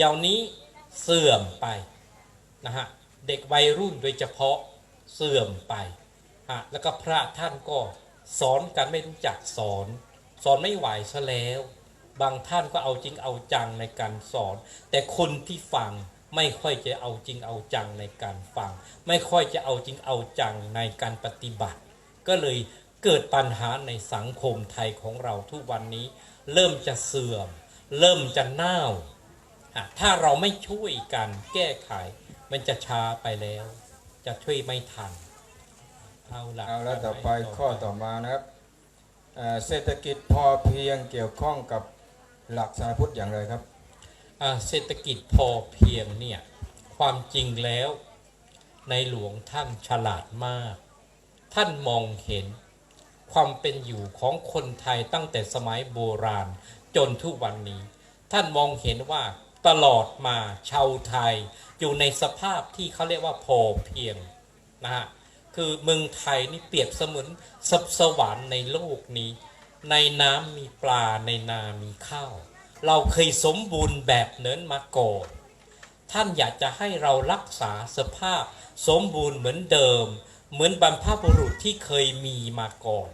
เดี๋ยวนี้เสื่อมไปนะฮะเด็กวัยรุ่นโดยเฉพาะเสื่อมไปฮะแล้วก็พระท่านก็สอนกันไม่รู้จักสอน สอนไม่ไหวซะแล้ว บางท่านก็เอาจริงเอาจังในการสอน แต่คนที่ฟังไม่ค่อยจะเอาจริงเอาจังในการฟัง ไม่ค่อยจะเอาจริงเอาจังในการปฏิบัติ ก็เลยเกิดปัญหาในสังคมไทยของเราทุกวันนี้ เริ่มจะเสื่อม เริ่มจะเน่า ถ้าเราไม่ช่วยกันแก้ไข มันจะช้าไปแล้ว จะช่วยไม่ทัน เอาละเอาแล้วต่อไปข้อต่อมานะครับเอ่อเศรษฐกิจพอเพียงเกี่ยวข้องกับหลักศาสนพุทธอย่างไรครับอะเศรษฐกิจพอเพียงเนี่ยความจริงแล้วในหลวงท่านฉลาดมาก ท่านมองเห็นความเป็นอยู่ของคนไทยตั้งแต่สมัยโบราณจนทุกวันนี้ ท่านมองเห็นว่า ตลอดมาชาวไทย อยู่ในสภาพที่เขาเรียกว่าพอเพียงนะฮะคือเมืองไทยนี่เปรียบเสมือนสสวรรค์ในโลกนี้ ในน้ำมีปลาในนามีข้าว เราเคยสมบูรณ์แบบเนินมาก่อนท่านอยากจะให้เรารักษาสภาพสมบูรณ์เหมือนเดิม เหมือนบรรพบุรุษที่เคยมีมาก่อน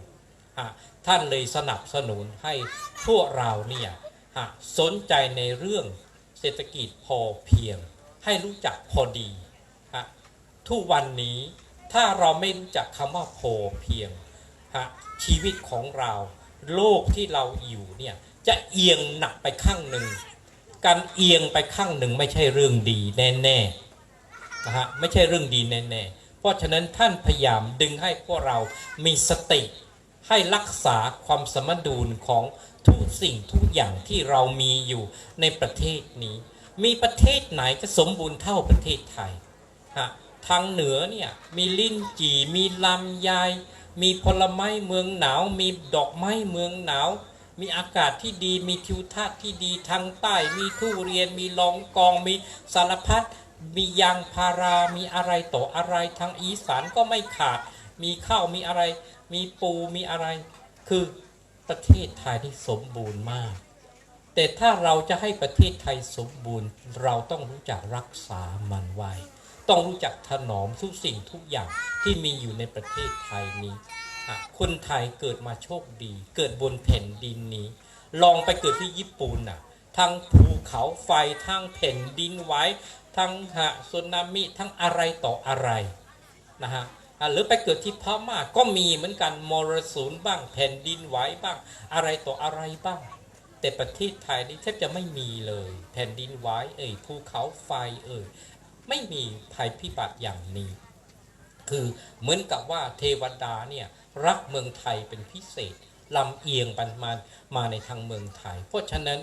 ท่านเลยสนับสนุนให้พวกเราเนี่ยสนใจในเรื่อง เศรษฐกิจพอเพียง ให้รู้จักพอดีฮะทุกวันนี้ถ้าเราไม่รู้จักคำว่าพอเพียงฮะชีวิตของเรา โลกที่เราอยู่เนี่ยจะเอียงหนักไปข้างหนึ่ง การเอียงไปข้างหนึ่งไม่ใช่เรื่องดีแน่ๆนะฮะไม่ใช่เรื่องดีแน่ๆเพราะฉะนั้นท่านพยายามดึงให้พวกเรามีสติให้รักษาความสมดุลของ ทุกสิ่งทุกอย่างที่เรามีอยู่ในประเทศนี้ มีประเทศไหนจะสมบูรณ์เท่าประเทศไทยฮะทางเหนือเนี่ยมีลิ้นจี่มีลำไยมีผลไม้เมืองหนาว มีดอกไม้เมืองหนาว มีอากาศที่ดี มีทิวทัศน์ที่ดีทางใต้ มีทุเรียน มีลองกอง มีสารพัด มียางพารา มีอะไรต่ออะไรทางอีสานก็ไม่ขาด มีข้าว มีอะไร มีปู มีอะไร คือ ประเทศไทยที่สมบูรณ์มาก แต่ถ้าเราจะให้ประเทศไทยสมบูรณ์ เราต้องรู้จักรักษามันไว้ ต้องรู้จักถนอมทุกสิ่งทุกอย่างที่มีอยู่ในประเทศไทยนี้อะคนไทยเกิดมาโชคดี เกิดบนแผ่นดินนี้ ลองไปเกิดที่ญี่ปุ่นน่ะ ทั้งภูเขาไฟ ทั้งแผ่นดินไหว้ทั้งฮะสึนามิ ทั้งอะไรต่ออะไรนะฮะ หรือไปเกิดที่พม่าก็มีเหมือนกันมรสุมบ้าง แผ่นดินไหวบ้าง อะไรต่ออะไรบ้าง แต่ประเทศไทยนี่แทบจะไม่มีเลย แผ่นดินไหวเอ่ยภูเขาไฟเอ่ยไม่มีภัยพิบัติอย่างนี้ คือเหมือนกับว่าเทวดาเนี่ยรักเมืองไทยเป็นพิเศษลำเอียงปันมามาในทางเมืองไทย เพราะฉะนั้น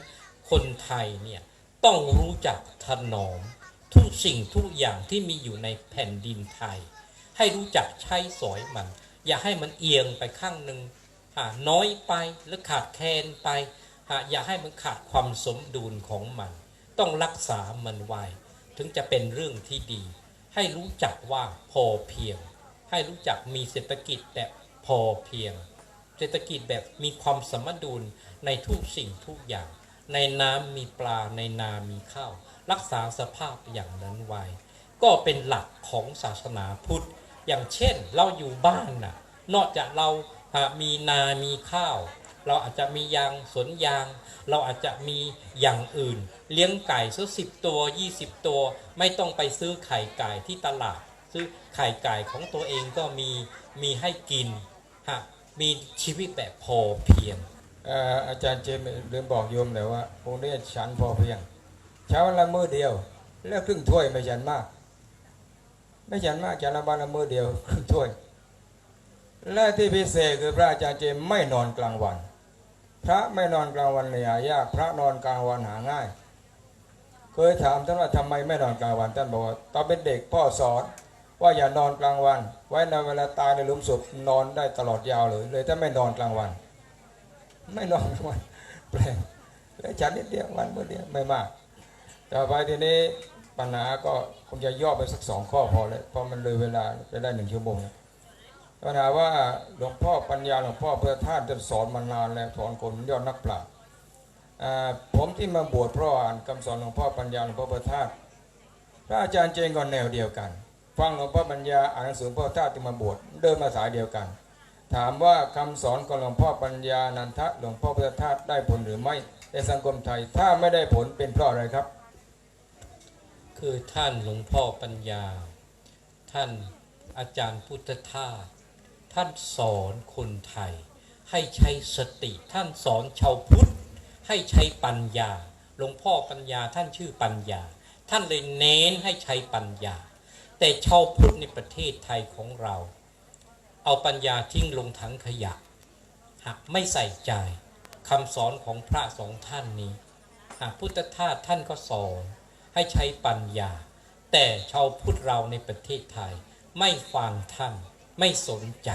คนไทยเนี่ยต้องรู้จักถนอมทุกสิ่งทุกอย่างที่มีอยู่ในแผ่นดินไทย ให้รู้จักใช้สอยมัน อย่าให้มันเอียงไปข้างหนึ่งน้อยไปหรือขาดแคลนไป อย่าให้มันขาดความสมดุลของมัน ต้องรักษามันไว้ ถึงจะเป็นเรื่องที่ดี ให้รู้จักว่าพอเพียง ให้รู้จักมีเศรษฐกิจแบบพอเพียง เศรษฐกิจแบบมีความสมดุลในทุกสิ่งทุกอย่าง ในน้ำมีปลาในนามีข้าว รักษาสภาพอย่างนั้นไว้ ก็เป็นหลักของศาสนาพุทธ อย่างเช่นเราอยู่บ้านน่ะ นอกจากเรามีนามีข้าว เราอาจจะมียางสวนยาง เราอาจจะมีอย่างอื่น เลี้ยงไก่สักสิบตัว 20 ตัว ไม่ต้องไปซื้อไข่ไก่ที่ตลาด ซื้อไข่ไก่ของตัวเองก็มีมีให้กินฮะมีชีวิตแบบพอเพียงเอ่อาจารย์เจมส์ลืมบอกโยมเลยวว่าองค์นี้ฉันพอเพียงเช้าวละมื้อเดียว แล้วครึ่งถ้วยไม่ฉันมาก ไม่ฉันมากฉันละวันละมือเดียวครึ่งถ้วย และที่พิเศษคือพระอาจารย์เจมไม่นอนกลางวัน พระไม่นอนกลางวันเนี่ยหายาก พระนอนกลางวันหาง่าย เคยถามท่านว่าทำไมไม่นอนกลางวัน ท่านบอกว่าตอนเป็นเด็กพ่อสอนว่าอย่านอนกลางวัน ไว้ในเวลาตายในหลุมศพนอนได้ตลอดยาวเลย เลยถ้าไม่นอนกลางวัน ไม่นอนกลางวันแปลกแล้วฉันนิดเดียววันเมื่อเดียวไม่มาก ต่อไปทีนี้ ปัญหาก็คงจะย่อไปสักสองข้อพอเลยเพราะมันเลยเวลาไปได้หนึ่งชั่วโมงปัญหาว่าหลวงพ่อปัญญาหลวงพ่อเพื่อท่านจะสอนมานานแล้วสอนคนยอดนักปราชญ์ผมที่มาบวชเพราะอ่านคำสอนหลวงพ่อปัญญาหลวงพ่อประทาตพระอาจารย์เจงก็แนวเดียวกัน ฟังหลวงพ่อปัญญาอ่านหนังสือหลวงพ่อประทาตที่มาบวชเดินมาสายเดียวกัน ถามว่าคำสอนของหลวงพ่อปัญญานันทะหลวงพ่อประทาตได้ผลหรือไม่ในสังคมไทยถ้าไม่ได้ผลเป็นเพราะอะไรครับ คือท่านหลวงพ่อปัญญา ท่านอาจารย์พุทธทาสท่านสอนคนไทย ให้ใช้สติท่านสอนชาวพุทธ ให้ใช้ปัญญา หลวงพ่อปัญญาท่านชื่อปัญญา ท่านเลยเน้นให้ใช้ปัญญา แต่ชาวพุทธในประเทศไทยของเรา เอาปัญญาทิ้งลงถังขยะหากไม่ใส่ใจคำสอนของพระสองท่านนี้หากพุทธทาสท่านก็สอน ให้ใช้ปัญญา แต่ชาวพุทธเราในประเทศไทยไม่ฟังท่านไม่สนใจ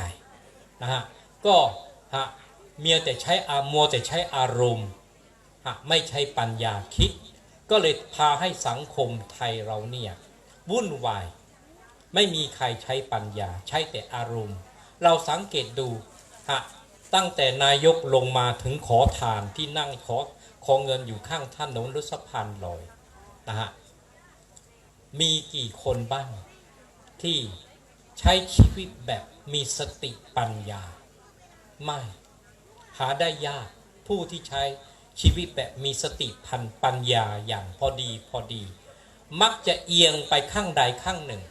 นะฮะก็ฮะเมียแต่ใช้อามัวแต่ใช้อารมณ์ฮะไม่ใช้ปัญญาคิด ก็เลยพาให้สังคมไทยเราเนี่ยวุ่นวายไม่มีใครใช้ปัญญาใช้แต่อารมณ์ เราสังเกตดูฮะตั้งแต่นายกลงมาถึงขอทานที่นั่งขอขอเงินอยู่ข้างท่านนนรถสะพานลอย นะฮะมีกี่คนบ้างที่ใช้ชีวิตแบบมีสติปัญญา ไม่ หาได้ยากผู้ที่ใช้ชีวิตแบบมีสติพันปัญญาอย่างพอดีพอดี มักจะเอียงไปข้างใดข้างหนึ่ง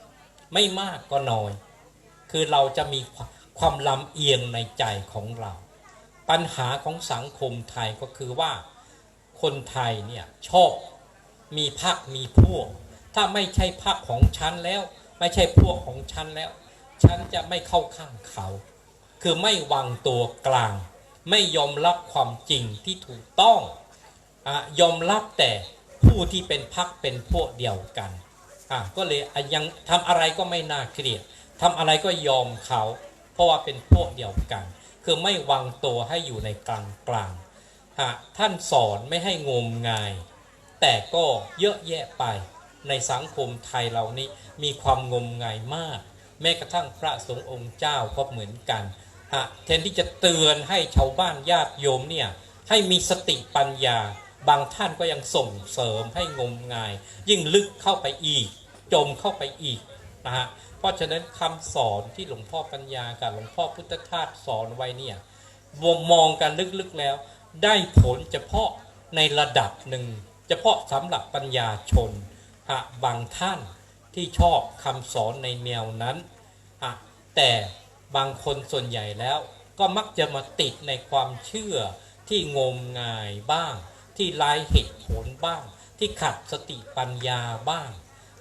ไม่มากก็น้อย คือเราจะมีความความลำเอียงในใจของเรา ปัญหาของสังคมไทยก็คือว่า คนไทยเนี่ยชอบ มีพักมีพวก ถ้าไม่ใช่พักของฉันแล้ว ไม่ใช่พวกของฉันแล้ว ฉันจะไม่เข้าข้างเขา คือไม่วางตัวกลาง ไม่ยอมรับความจริงที่ถูกต้องอยอมรับแต่ผู้ที่เป็นพักเป็นพวกเดียวกันอะก็เลยยังทำอะไรก็ไม่น่าเกลียดทำอะไรก็ยอมเขา เพราะว่าเป็นพวกเดียวกัน คือไม่วางตัวให้อยู่ในกลางกลางท่านสอนไม่ให้งมงาย แต่ก็เยอะแยะไป ในสังคมไทยเรานี่มีความงมงายมาก แม้กระทั่งพระสงฆ์องค์เจ้าก็เหมือนกันฮะแทนที่จะเตือนให้ชาวบ้านญาติโยมเนี่ยให้มีสติปัญญา บางท่านก็ยังส่งเสริมให้งมงาย ยิ่งลึกเข้าไปอีก จมเข้าไปอีกนะฮะเพราะฉะนั้นคำสอนที่หลวงพ่อปัญญากับหลวงพ่อพุทธทาสสอนไว้เนี่ยมองกันลึกๆแล้ว ได้ผลเฉพาะในระดับหนึ่ง เฉพาะสำหรับปัญญาชนฮะบางท่านที่ชอบคำสอนในแนวนั้นฮะแต่บางคนส่วนใหญ่แล้วก็มักจะมาติดในความเชื่อที่งมงายบ้าง ที่ไร้เหตุผลบ้าง ที่ขัดสติปัญญาบ้าง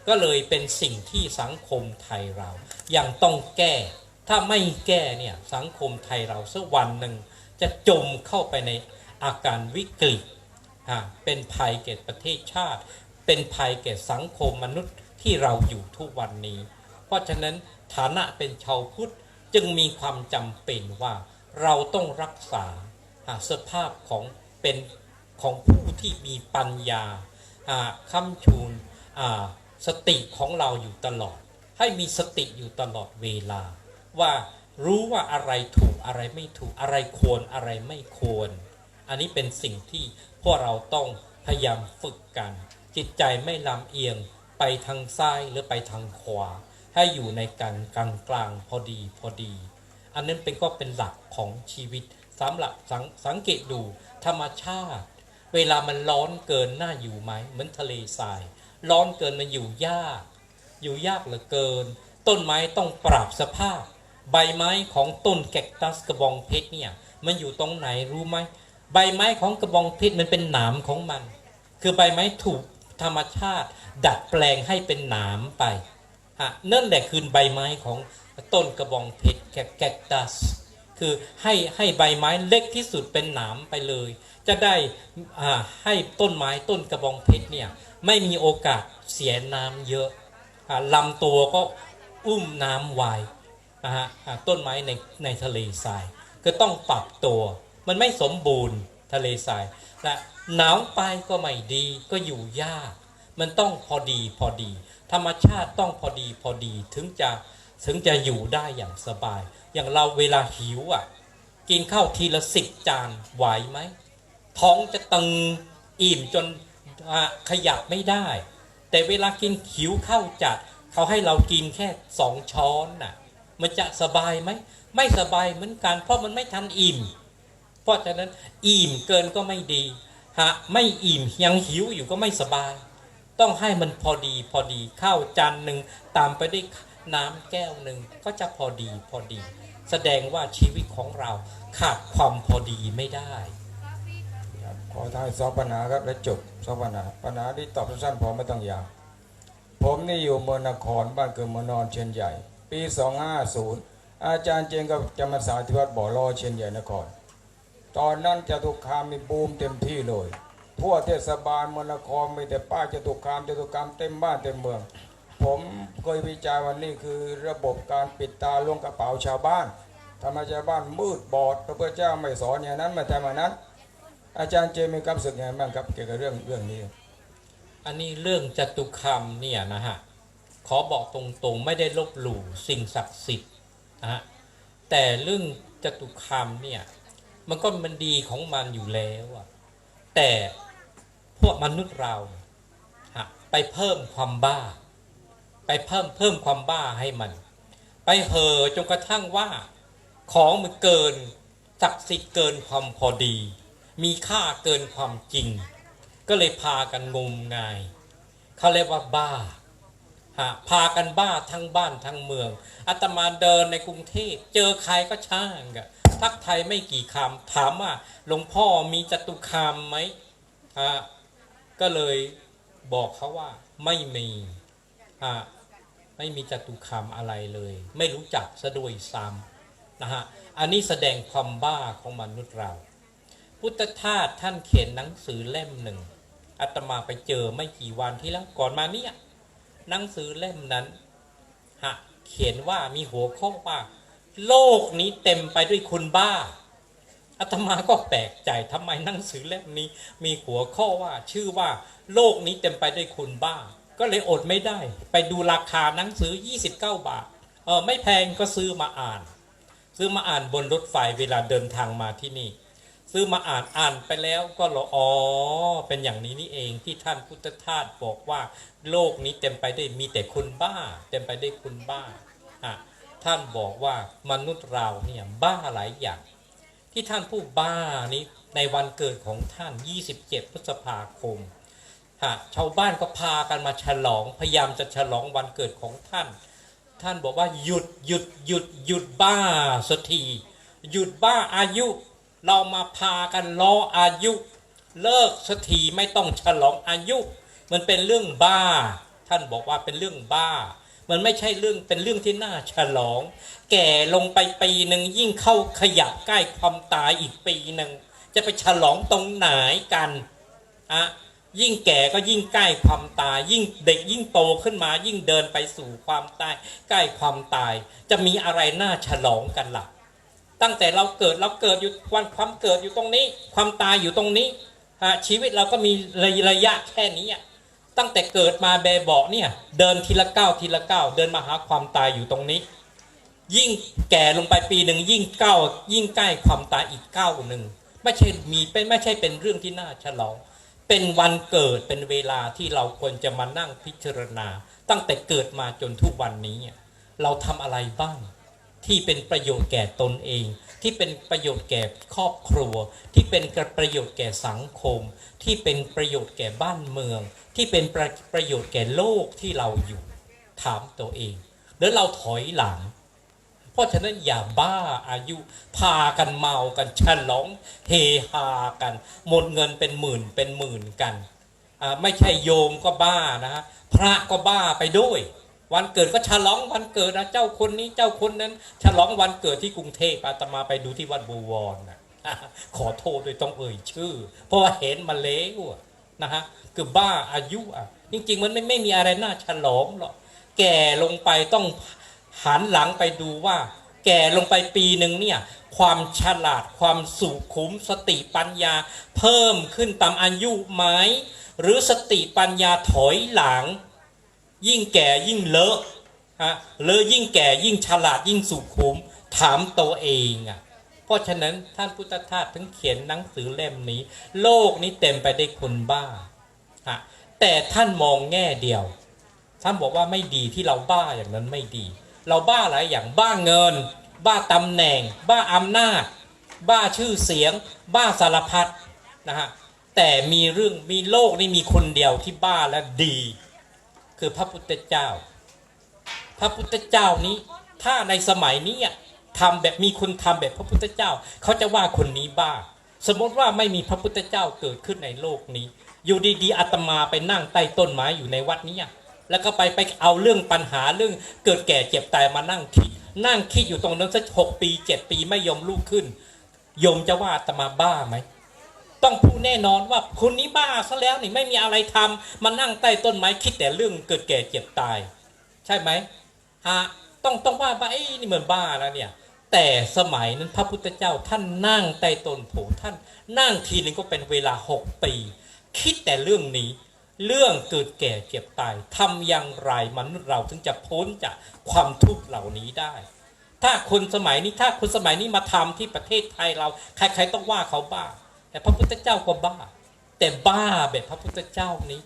ก็เลยเป็นสิ่งที่สังคมไทยเรายังต้องแก้ ถ้าไม่แก้เนี่ยสังคมไทยเราสักวันหนึ่งจะจมเข้าไปในอาการวิกฤต เป็นภัยแก่ประเทศชาติ เป็นภัยแก่สังคมมนุษย์ที่เราอยู่ทุกวันนี้ เพราะฉะนั้นฐานะเป็นชาวพุทธจึงมีความจำเป็นว่าเราต้องรักษาสภาพของเป็นของผู้ที่มีปัญญาอ่าคำชูนสติของเราอยู่ตลอด ให้มีสติอยู่ตลอดเวลา ว่ารู้ว่าอะไรถูกอะไรไม่ถูกอะไรควรอะไรไม่ควร อันนี้เป็นสิ่งที่ พวกเราต้องพยายามฝึกกัน จิตใจไม่ลำเอียงไปทางซ้ายหรือไปทางขวา ให้อยู่ในกันกลางกลางๆพอดีพอดี อันนั้นเป็นก็เป็นหลักของชีวิตสำหรับสังสังเกตดูธรรมชาติ เวลามันร้อนเกินน่าอยู่ไหมเหมือนทะเลทราย ร้อนเกินมันอยู่ยาก อยู่ยากเหลือเกิน ต้นไม้ต้องปรับสภาพ ใบไม้ของต้นแคคตัสกระบองเพชรเนี่ยมันอยู่ตรงไหนรู้ไหม ใบไม้ของกระบองเพชรมันเป็นหนามของมัน คือใบไม้ถูกธรรมชาติ ดัดแปลงให้เป็นหนามไปฮะนั่นแหละคือใบไม้ของต้นกระบองเพชรแคคตัสคือให้ให้ใบไม้เล็กที่สุดเป็นหนามไปเลย จะได้ให้ต้นไม้ต้นกระบองเพชรเนี่ยไม่มีโอกาสเสียน้ำเยอะอ่าลำตัวก็อุ้มน้ำไวนะฮะต้นไม้ในในทะเลทรายก็ต้องปรับตัว มันไม่สมบูรณ์ทะเลทรายนะหนาวไปก็ไม่ดีก็อยู่ยาก มันต้องพอดีพอดี ธรรมชาติต้องพอดีพอดีถึงจะถึงจะอยู่ได้อย่างสบาย อย่างเราเวลาหิวอะ กินข้าวทีละสิบจานไหวไหม ท้องจะตึงอิ่มจนขยับไม่ได้ แต่เวลากินขิวข้าวจัด เขาให้เรากินแค่สองช้อนน่ะ มันจะสบายไหม ไม่สบายเหมือนกันเพราะมันไม่ทันอิ่ม เพราะฉะนั้นอิ่มเกินก็ไม่ดีฮะไม่อิ่มยังหิวอยู่ก็ไม่สบาย ต้องให้มันพอดีพอดีข้าวจานหนึ่งตามไปด้วยน้ำแก้วหนึ่งก็จะพอดีพอดี แสดงว่าชีวิตของเราขาดความพอดีไม่ได้ขอท้ายสองปัญหาครับและจบสองปัญหาปัญหาที่ตอบสั้นๆพอไม่ต้องยาวผมนี่อยู่เมืองนครบ้านเกิดเมืองนอนเชียนใหญ่ ปี 250 อาจารย์เจงกับจำพรรษาที่วัดบ่อลอเชียนใหญ่นคร ตอนนั้นจตุคามมีบูมเต็มที่เลย ทั่วเทศบาลเมืองนครมีแต่ป้ายจตุคามจตุคามเต็มบ้านเต็มเมือง ผมเคยวิจารณ์วันนี้คือระบบการปิดตาลวงกระเป๋าชาวบ้านทำให้ชาวบ้านมืดบอดพระพุทธเจ้าไม่สอนอย่างนั้นไม่ทำอย่างนั้น อาจารย์เจมีความสึกยังไงบ้างครับเกี่ยวกับเรื่องเรื่องนี้ อันนี้เรื่องจตุคามเนี่ยนะฮะขอบอกตรงๆไม่ได้ลบหลู่สิ่งศักดิ์สิทธิ์นะฮะแต่เรื่องจตุคามเนี่ย มันก็มันดีของมันอยู่แล้วอะแต่พวกมนุษย์เราไปเพิ่มความบ้า ไปเพิ่มเพิ่มความบ้าให้มัน ไปเห่อจนกระทั่งว่า ของมันเกินศักดิ์สิทธิ์เกินความพอดี มีค่าเกินความจริง ก็เลยพากันงมงายเขาเรียกว่าบ้าฮะพากันบ้าทั้งบ้านทั้งเมืองอาตมาเดินในกรุงเทพเจอใครก็ช่างอะ ทักไทยไม่กี่คำถามว่าหลวงพ่อมีจตุคามไหมฮะก็เลยบอกเขาว่าไม่มีฮะไม่มีจตุคามอะไรเลย ไม่รู้จักซะด้วยซ้ำนะฮะอันนี้แสดงความบ้าของมนุษย์เรา พุทธทาสท่านเขียนหนังสือเล่มหนึ่งอาตมาไปเจอไม่กี่วันที่แล้วก่อนมาเนี่ยหนังสือเล่มนั้นฮะเขียนว่ามีหัวข้อว่า โลกนี้เต็มไปด้วยคนบ้าอาตมาก็แปลกใจทำไมหนังสือเล่มนี้ มีหัวข้อว่าชื่อว่า โลกนี้เต็มไปด้วยคนบ้า ก็เลยอดไม่ได้ ไปดูราคาหนังสือ 29 บาทเออไม่แพงก็ซื้อมาอ่าน ซื้อมาอ่านบนรถไฟเวลาเดินทางมาที่นี่ ซื้อมาอ่านอ่านไปแล้วก็รออ๋อเป็นอย่างนี้นี่เองที่ท่านพุทธทาสบอกว่า โลกนี้เต็มไปด้วยมีแต่คนบ้า เต็มไปด้วยคนบ้าอะ ท่านบอกว่ามนุษย์เราเนี่ยบ้าหลายอย่าง ที่ท่านผู้บ้านี้ในวันเกิดของท่าน 27 พฤษภาคมฮะชาวบ้านก็พากันมาฉลองพยายามจะฉลองวันเกิดของท่าน ท่านบอกว่าหยุดหยุดหยุดหยุดบ้าสักทีหยุดบ้าอายุ เรามาพากันล้ออายุ เลิกสักทีไม่ต้องฉลองอายุ มันเป็นเรื่องบ้า ท่านบอกว่าเป็นเรื่องบ้า มันไม่ใช่เรื่องเป็นเรื่องที่น่าฉลอง แก่ลงไปปีหนึ่งยิ่งเข้าขยับใกล้ความตายอีกปีหนึ่งจะไปฉลองตรงไหนกันอะยิ่งแก่ก็ยิ่งใกล้ความตาย ยิ่งเด็กยิ่งโตขึ้นมา ยิ่งเดินไปสู่ความตาย ใกล้ความตาย จะมีอะไรน่าฉลองกันล่ะตั้งแต่เราเกิดเราเกิดอยู่วันความเกิดอยู่ตรงนี้ ความตายอยู่ตรงนี้ฮะชีวิตเราก็มีระยะแค่นี้อะ ตั้งแต่เกิดมาแบเบาะเนี่ย เดินทีละก้าวทีละก้าวเดินมาหาความตายอยู่ตรงนี้ ยิ่งแก่ลงไปปีหนึ่งยิ่งก้าวยิ่งใกล้ความตายอีกก้าวหนึ่งไม่ใช่มีเป็นไม่ใช่เป็นเรื่องที่น่าฉลองเป็นวันเกิดเป็นเวลาที่เราควรจะมานั่งพิจารณา ตั้งแต่เกิดมาจนทุกวันนี้ เราทำอะไรบ้าง ที่เป็นประโยชน์แก่ตนเอง ที่เป็นประโยชน์แก่ครอบครัว ที่เป็นประโยชน์แก่สังคม ที่เป็นประโยชน์แก่บ้านเมือง ที่เป็นประประโยชน์แก่โลกที่เราอยู่ถามตัวเองแล้วเราถอยหลัง เพราะฉะนั้นอย่าบ้าอายุ พากันเมากันฉลองเฮฮากัน หมดเงินเป็นหมื่นเป็นหมื่นกันไม่ใช่โยมก็บ้านะฮะพระก็บ้าไปด้วย วันเกิดก็ฉลองวันเกิดนะเจ้าคนนี้เจ้าคนนั้น ฉลองวันเกิดที่กรุงเทพอาตมาไปดูที่วัดบูวรนะขอโทษด้วยต้องเอ่ยชื่อ เพราะว่าเห็นมาแล้วอะ นะฮะคือบ้าอายุอะจริง ๆ มันไม่ไม่มีอะไรน่าฉลองหรอกแก่ลงไปต้องหันหลังไปดูว่า แก่ลงไปปีหนึ่งเนี่ยความฉลาดความสุขุมสติปัญญา เพิ่มขึ้นตามอายุไหมหรือสติปัญญาถอยหลัง ยิ่งแก่ยิ่งเลอะฮะเลอะยิ่งแก่ยิ่งฉลาดยิ่งสุขุมถามตัวเองอะ เพราะฉะนั้นท่านพุทธทาสถึงเขียนหนังสือเล่มนี้ โลกนี้เต็มไปได้วยคนบ้าฮะแต่ท่านมองแง่เดียว ท่านบอกว่าไม่ดีที่เราบ้าอย่างนั้นไม่ดี เราบ้าหลายอย่างบ้าเงิน บ้าตำแหน่ง บ้าอำนาจ บ้าชื่อเสียง บ้าสารพัดนะฮะแต่มีเรื่องมีโลกนี่มีคนเดียวที่บ้าและดี คือพระพุทธเจ้า พระพุทธเจ้านี้ถ้าในสมัยนี้อะ ทำแบบมีคนทำแบบพระพุทธเจ้า เขาจะว่าคนนี้บ้า สมมติว่าไม่มีพระพุทธเจ้าเกิดขึ้นในโลกนี้ อยู่ดีๆอาตมาไปนั่งใต้ต้นไม้อยู่ในวัดเนี้แล้วก็ไปไปเอาเรื่องปัญหาเรื่องเกิดแก่เจ็บตายมานั่งคิด นั่งคิดอยู่ตรงนั้นสักหกปีเจ็ดปีไม่ยอมลุกขึ้นยมจะว่าอาตมาบ้าไหมต้องพูดแน่นอนว่าคนนี้บ้าซะแล้วนี่ไม่มีอะไรทำมานั่งใต้ต้นไม้คิดแต่เรื่องเกิดแก่เจ็บตาย ใช่ไหมฮะต้องต้องว่าบ้าเอ้นี่เหมือนบ้าแล้วเนี่ย แต่สมัยนั้นพระพุทธเจ้าท่านนั่งใต้ต้นโพท่านนั่งทีหนึ่งก็เป็นเวลาหกปี คิดแต่เรื่องนี้ เรื่องเกิดแก่เจ็บตายทำอย่างไรมนุษย์เราถึงจะพ้นจากความทุกข์เหล่านี้ได้ ถ้าคนสมัยนี้ถ้าคนสมัยนี้มาทำที่ประเทศไทยเราใครๆต้องว่าเขาบ้า แต่พระพุทธเจ้าก็บ้า แต่บ้าแบบพระพุทธเจ้านี้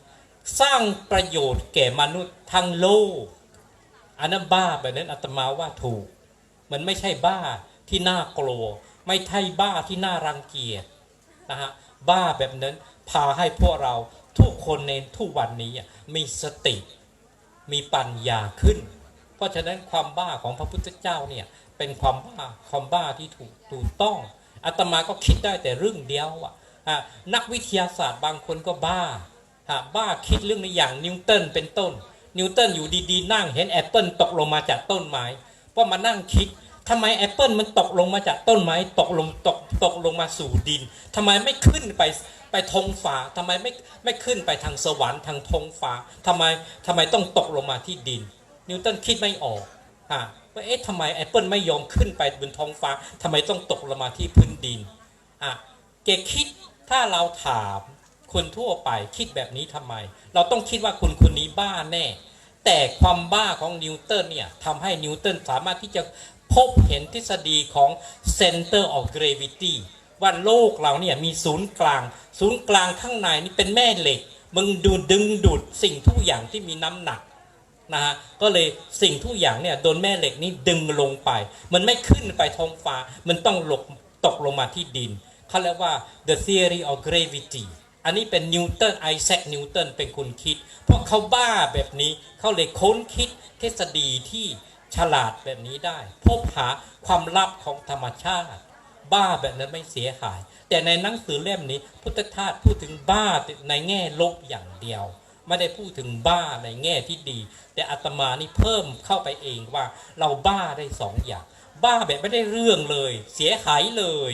สร้างประโยชน์แก่มนุษย์ทั้งโลกอันนั้นบ้าแบบนั้นอาตมาว่าถูก มันไม่ใช่บ้าที่น่ากลัว ไม่ใช่บ้าที่น่ารังเกียจนะฮะบ้าแบบนั้นพาให้พวกเราทุกคนในทุกวันนี้มีสติมีปัญญาขึ้น เพราะฉะนั้นความบ้าของพระพุทธเจ้าเนี่ยเป็นความบ้าความบ้าที่ถูกถูกต้องอาตมาก็คิดได้แต่เรื่องเดียวอะอะนักวิทยาศาสตร์บางคนก็บ้าฮะบ้าคิดเรื่องในอย่างนิวตันเป็นต้น นิวตันอยู่ดีๆ นั่งเห็นแอปเปิลตกลงมาจากต้นไม้ ก็มานั่งคิดทำไมแอปเปิลมันตกลงมาจากต้นไม้ตกลงตกตกลงมาสู่ดินทำไมไม่ขึ้นไปไปทงฟ้าทำไมไม่ไม่ขึ้นไปทางสวรรค์ทางทงฟ้าทำไมทำไมต้องตกลงมาที่ดิน นิวตันคิดไม่ออกฮะว่าเอ๊ะทำไมแอปเปิลไม่ยอมขึ้นไปบนท้องฟ้าทำไมต้องตกลงมาที่พื้นดินอะเกคิดถ้าเราถามคนทั่วไปคิดแบบนี้ทำไม เราต้องคิดว่าคุณคนนี้บ้าแน่ แต่ความบ้าของนิวตันเนี่ยทำให้นิวตันสามารถที่จะพบเห็นทฤษฎีของ center of gravity ว่าโลกเราเนี่ยมีศูนย์กลาง ศูนย์กลางข้างในนี่เป็นแม่เหล็ก มึงดูดึงดูดสิ่งทุกอย่างที่มีน้ำหนักนะฮะก็เลยสิ่งทุกอย่างเนี่ยโดนแม่เหล็กนี่ดึงลงไป มันไม่ขึ้นไปท้องฟ้า มันต้องหลบตกลงมาที่ดินเขาเรียกว่า the theory of gravity อันนี้เป็นนิวตันไอแซคนิวตันเป็นคนคิดเพราะเขาบ้าแบบนี้เขาเลยค้นคิดทฤษฎีที่ฉลาดแบบนี้ได้ พบหาความลับของธรรมชาติ บ้าแบบนั้นไม่เสียหาย แต่ในหนังสือเล่มนี้ พุทธทาสพูดถึงบ้าในแง่ลบอย่างเดียว ไม่ได้พูดถึงบ้าในแง่ที่ดี แต่อาตมานี่เพิ่มเข้าไปเองว่าเราบ้าได้สองอย่าง บ้าแบบไม่ได้เรื่องเลย เสียหายเลย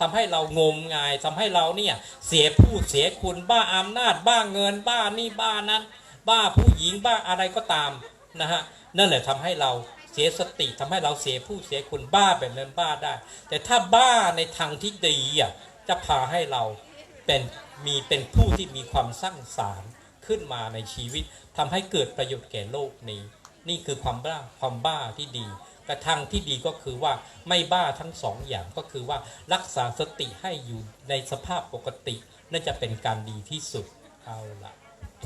ทำให้เรางมงายทำให้เราเนี่ยเสียผู้เสียคุณบ้าอำนาจบ้าเงินบ้านี่บ้านั้น บ้าผู้หญิงบ้าอะไรก็ตามนะฮะนั่นแหละทำให้เราเสียสติทำให้เราเสียผู้เสียคุณบ้าแบบนั้นบ้าได้ แต่ถ้าบ้าในทางที่ดีอะจะพาให้เราเป็นมีเป็นผู้ที่มีความสร้างสารรค์ขึ้นมาในชีวิตทำให้เกิดประโยชน์แก่โลกนี้ นี่คือความบ้าความบ้าที่ดี กระทางที่ดีก็คือว่าไม่บ้าทั้งสองอย่างก็คือว่ารักษาสติให้อยู่ในสภาพปกติน่าจะเป็นการดีที่สุดเอาละ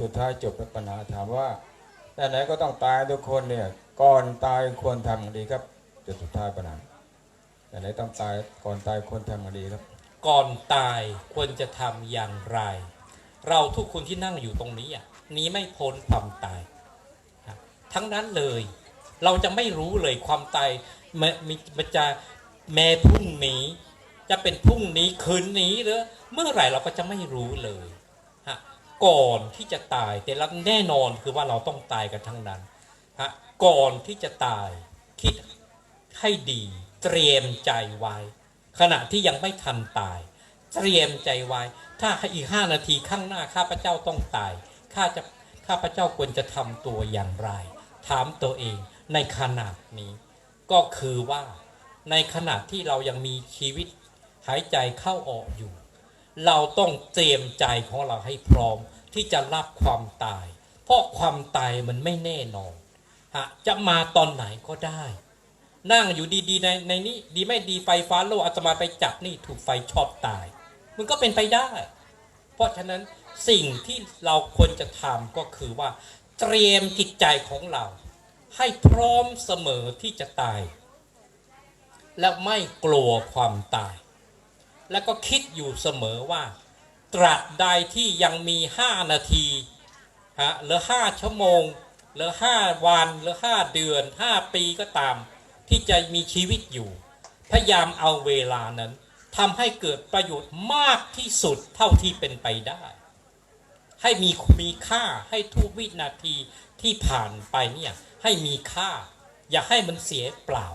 สุดท้ายจบปัญหาถามว่าแต่ไหนก็ต้องตายทุกคนเนี่ยก่อนตายควรทำอย่างดีครับจุดสุดท้ายปัญหาแต่ไหนต้องตายก่อนตายควรทำอย่างดีครับ ก่อนตายควรจะทำอย่างไร เราทุกคนที่นั่งอยู่ตรงนี้อะหนี้ไม่พ้นความตายครับทั้งนั้นเลย เราจะไม่รู้เลยความตายมันจะแม้พรุ่งนี้ จะเป็นพรุ่งนี้คืนนี้หรือเมื่อไหร่เราก็จะไม่รู้เลยฮะก่อนที่จะตายแต่ละแน่นอนคือว่าเราต้องตายกันทั้งนั้นฮะก่อนที่จะตายคิดให้ดีเตรียมใจไว้ ขณะที่ยังไม่ทันตาย เตรียมใจไว้ ถ้าอีกห้านาทีข้างหน้าข้าพเจ้าต้องตายข้าจะข้าพเจ้าควรจะทำตัวอย่างไร ถามตัวเอง ในขณะนี้ ก็คือว่าในขณะที่เรายังมีชีวิตหายใจเข้าออกอยู่ เราต้องเตรียมใจของเราให้พร้อมที่จะรับความตาย เพราะความตายมันไม่แน่นอนฮะจะมาตอนไหนก็ได้ นั่งอยู่ดีๆในในนี้ดีไม่ดีไฟฟ้าโลอาตมาไปจับนี่ถูกไฟช็อตตาย มันก็เป็นไปได้ เพราะฉะนั้นสิ่งที่เราควรจะทำก็คือว่าเตรียมจิตใจของเรา ให้พร้อมเสมอที่จะตาย และไม่กลัวความตาย แล้วก็คิดอยู่เสมอว่า ตราบใดที่ยังมีห้านาทีฮะหรือห้าชั่วโมง หรือห้าวันหรือห้าเดือนห้าปีก็ตาม ที่จะมีชีวิตอยู่ พยายามเอาเวลานั้นทำให้เกิดประโยชน์มากที่สุดเท่าที่เป็นไปได้ ให้มีมีค่าให้ทุกวินาทีที่ผ่านไปเนี่ยให้มีค่า อย่าให้มันเสียเปล่า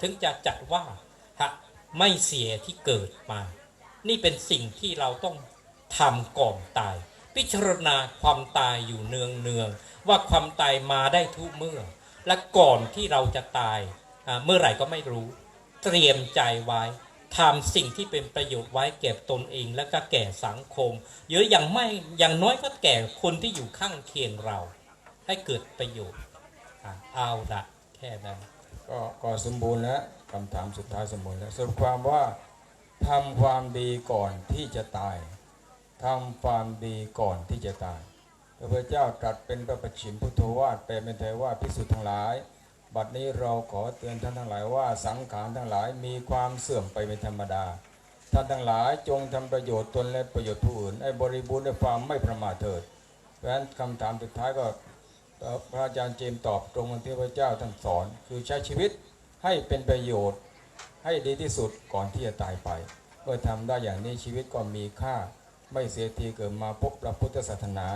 ถึงจะจัดว่าฮะไม่เสียที่เกิดมา นี่เป็นสิ่งที่เราต้องทำก่อนตาย พิจารณาความตายอยู่เนืองเนืองๆว่าความตายมาได้ทุกเมื่อ และก่อนที่เราจะตายอ่าเมื่อไหร่ก็ไม่รู้ เตรียมใจไว้ ทำสิ่งที่เป็นประโยชน์ไว้แก่ตนเองและก็แก่สังคมเยอะอย่างไม่อย่างน้อยก็แก่คนที่อยู่ข้างเคียงเรา ให้เกิดประโยชน์เอาละแค่นั้นก็ก็สมบูรณ์แล้วคำถามสุดท้ายสมบูรณ์แล้วสรุปความว่าทำความดีก่อนที่จะตายทำความดีก่อนที่จะตายพระพุทธเจ้าตรัสเป็นพระประชิมพุทโธวาทแปลเป็นไทยว่าพิสุทธ์ทั้งหลาย บัดนี้เราขอเตือนท่านทั้งหลายว่าสังขารทั้งหลายมีความเสื่อมไปเป็นธรรมดา ท่านทั้งหลายจงทำประโยชน์ตนและประโยชน์ผู้อื่นให้บริบูรณ์ด้วยความไม่ประมาทเถิด เพราะฉะนั้นคำถามสุดท้ายก็พระอาจารย์เจมตอบตรงกับที่พระเจ้าท่านสอน คือใช้ชีวิตให้เป็นประโยชน์ให้ดีที่สุดก่อนที่จะตายไปเมื่อทำได้อย่างนี้ชีวิตก็มีค่าไม่เสียทีเกิดมาพบพระพุทธศาสนา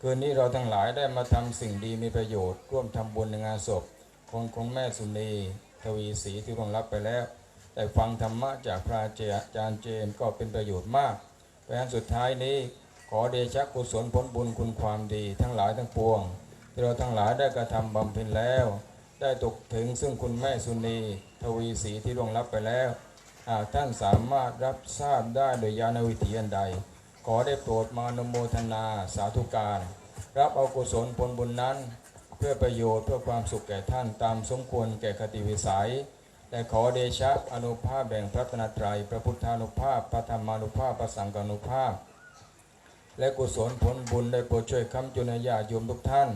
คืนนี้เราทั้งหลายได้มาทำสิ่งดีมีประโยชน์ ร่วมทำบุญในงานศพ ของแม่สุนีทวีศรีที่ร่วงรับไปแล้ว แต่ฟังธรรมะจากพระอาจารย์เจมส์ก็เป็นประโยชน์มากเพราะฉะนั้นสุดท้ายนี้ขอเดชะกุศลผลบุญคุณความดีทั้งหลายทั้งปวง ที่เราทั้งหลายได้กระทำบำเพ็ญแล้ว ได้ตกถึงซึ่งคุณแม่สุนีทวีศรีที่ล่วงลับไปแล้วหากท่านสามารถรับทราบได้โดยญาณวิถีอันใด ขอได้โปรดมานโมทนาสาธุการ รับเอากุศลผลบุญนั้น เพื่อประโยชน์เพื่อความสุขแก่ท่านตามสมควรแก่คติวิสัยและขอเดชะอนุภาพแบ่งพระตนตรัย พระพุทธานุภาพพระธรรมานุภาพพระสังฆานุภาพ และกุศลผลบุญได้โปรดช่วยคำจุนญาโยมทุกท่าน